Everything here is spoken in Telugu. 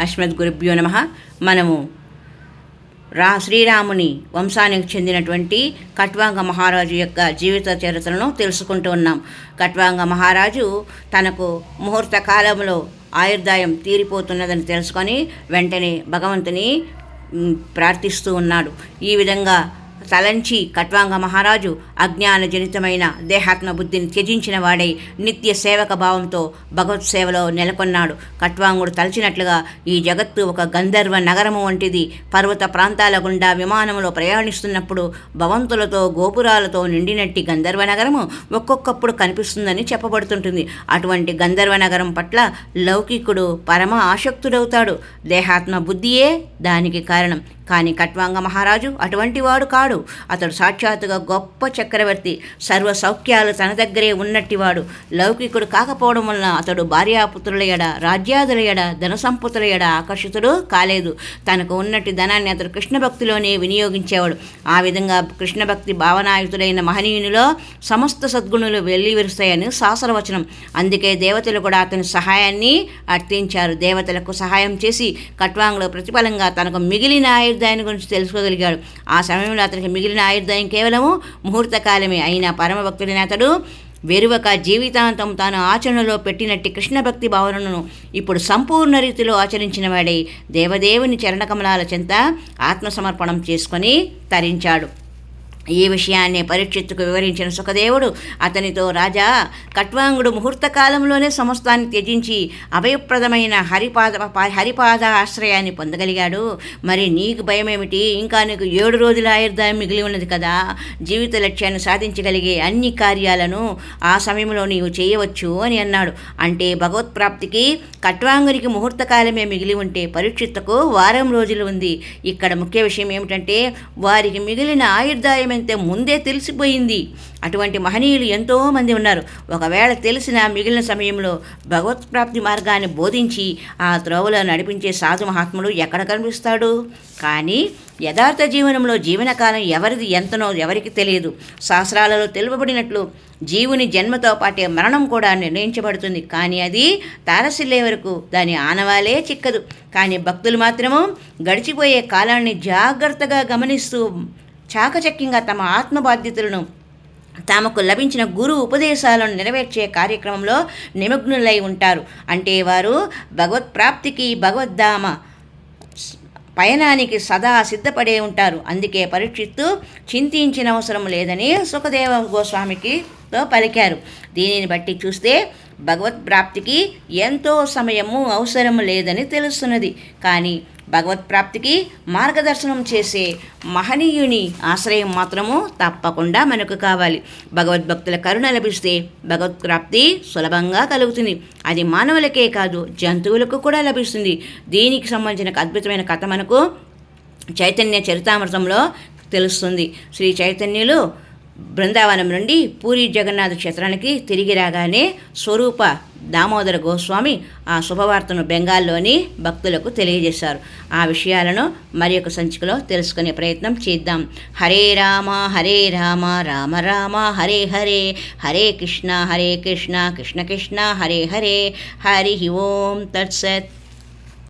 అస్మద్ గురుభ్యో నమ. మనము రా శ్రీరాముని వంశానికి చెందినటువంటి కట్వాంగ మహారాజు యొక్క జీవిత చరిత్రను తెలుసుకుంటూ ఉన్నాం. కట్వాంగ మహారాజు తనకు ముహూర్త కాలంలో ఆయుర్దాయం తీరిపోతున్నదని తెలుసుకొని వెంటనే భగవంతుని ప్రార్థిస్తూ ఉన్నాడు. ఈ విధంగా తలంచి కట్వాంగ మహారాజు అజ్ఞాన జనితమైన దేహాత్మ బుద్ధిని త్యజించిన వాడై నిత్య సేవక భావంతో భగవత్ సేవలో నెలకొన్నాడు. కట్వాంగుడు తలచినట్లుగా ఈ జగత్తు ఒక గంధర్వ నగరము వంటిది. పర్వత ప్రాంతాల గుండా విమానంలో ప్రయాణిస్తున్నప్పుడు భవంతులతో గోపురాలతో నిండినట్టి గంధర్వ నగరము ఒక్కొక్కప్పుడు కనిపిస్తుందని చెప్పబడుతుంటుంది. అటువంటి గంధర్వ నగరం పట్ల లౌకికుడు పరమ ఆసక్తుడవుతాడు. దేహాత్మ బుద్ధియే దానికి కారణం. కానీ కట్వాంగ మహారాజు అటువంటి వాడు కాడు. అతడు సాక్షాత్తుగా గొప్ప చక్రవర్తి. సర్వ సౌఖ్యాలు తన దగ్గరే ఉన్నట్టివాడు లౌకికుడు కాకపోవడం వలన అతడు భార్యాపుత్రుల ఎడ రాజ్యాదుల ఎడ ధన సంపత్తుల ఎడ ఆకర్షితుడు కాలేదు. తనకు ఉన్నట్టు ధనాన్ని అతడు కృష్ణ భక్తిలోనే వినియోగించేవాడు. ఆ విధంగా కృష్ణ భక్తి భావనాయుతుడైన మహనీయునిలో సమస్త సద్గుణులు వెల్లివిరుస్తాయని శాసనవచనం. అందుకే దేవతలు కూడా అతని సహాయాన్ని అర్థించారు. దేవతలకు సహాయం చేసి కట్వాంగలో ప్రతిఫలంగా తనకు మిగిలిన ఆయుర్దాయాన్ని గురించి తెలుసుకోగలిగాడు. ఆ సమయంలో అతనికి మిగిలిన ఆయుర్దాయం కేవలము ముహూర్తకాలమే అయినా పరమభక్తుడైన అతడు వెరువక జీవితాంతం తాను ఆచరణలో పెట్టినట్టి కృష్ణ భక్తి భావనను ఇప్పుడు సంపూర్ణ రీతిలో ఆచరించిన వాడై దేవదేవుని చరణకమలాల చెంత ఆత్మసమర్పణం చేసుకొని తరించాడు. ఈ విషయాన్ని పరీక్షిత్తుకు వివరించిన సుఖదేవుడు అతనితో రాజా కట్వాంగుడు ముహూర్త కాలంలోనే సమస్తాన్ని త్యజించి అభయప్రదమైన హరిపాద హరిపాద ఆశ్రయాన్ని పొందగలిగాడు. మరి నీకు భయమేమిటి? ఇంకా నీకు ఏడు రోజుల ఆయుర్దాయం మిగిలి ఉన్నది కదా. జీవిత లక్ష్యాన్ని సాధించగలిగే అన్ని కార్యాలను ఆ సమయంలో నీవు చేయవచ్చు అని అన్నాడు. అంటే భగవత్ప్రాప్తికి కట్వాంగునికి ముహూర్త కాలమే మిగిలి ఉంటే పరీక్షిత్తుకు వారం రోజులు ఉంది. ఇక్కడ ముఖ్య విషయం ఏమిటంటే వారికి మిగిలిన ఆయుర్దాయం విషయమైతే ముందే తెలిసిపోయింది. అటువంటి మహనీయులు ఎంతోమంది ఉన్నారు. ఒకవేళ తెలిసిన మిగిలిన సమయంలో భగవత్ప్రాప్తి మార్గాన్ని బోధించి ఆ త్రోవలో నడిపించే సాధు మహాత్ముడు ఎక్కడ కనిపిస్తాడు? కానీ యథార్థ జీవనంలో జీవనకాలం ఎవరిది ఎంతనో ఎవరికి తెలియదు. శాస్త్రాలలో తెలుపబడినట్లు జీవుని జన్మతో పాటే మరణం కూడా నిర్ణయించబడుతుంది. కానీ అది తారసిల్లే వరకు దాని ఆనవాలే చిక్కదు. కానీ భక్తులు మాత్రము గడిచిపోయే కాలాన్ని జాగ్రత్తగా గమనిస్తూ చాకచక్యంగా తమ ఆత్మ బాధ్యతలను తమకు లభించిన గురు ఉపదేశాలను నెరవేర్చే కార్యక్రమంలో నిమగ్నులై ఉంటారు. అంటే వారు భగవత్ప్రాప్తికి భగవద్ధామ పయనానికి సదా సిద్ధపడే ఉంటారు. అందుకే పరీక్షిత్తు చింతించిన అవసరం లేదని సుఖదేవ గోస్వామికి తో పలికారు. దీనిని బట్టి చూస్తే భగవత్ ప్రాప్తికి ఎంతో సమయము అవసరం లేదని తెలుస్తున్నది. కానీ భగవత్ ప్రాప్తికి మార్గదర్శనం చేసే మహనీయుని ఆశ్రయం మాత్రము తప్పకుండా మనకు కావాలి. భగవద్భక్తుల కరుణ లభిస్తే భగవత్ ప్రాప్తి సులభంగా కలుగుతుంది. అది మానవులకే కాదు జంతువులకు కూడా లభిస్తుంది. దీనికి సంబంధించిన అద్భుతమైన కథ మనకు చైతన్య చరితామృతంలో తెలుస్తుంది. శ్రీ చైతన్యులు బృందావనం నుండి పూరి జగన్నాథ క్షేత్రానికి తిరిగి రాగానే స్వరూప దామోదర గోస్వామి ఆ శుభవార్తను బెంగాల్లోని భక్తులకు తెలియజేశారు. ఆ విషయాలను మరి ఒక సంచికలో తెలుసుకునే ప్రయత్నం చేద్దాం. హరే రామ హరే రామ రామ రామ హరే హరే హరే కృష్ణ హరే కృష్ణ కృష్ణ కృష్ణ హరే హరే హరి ఓం తత్సత్.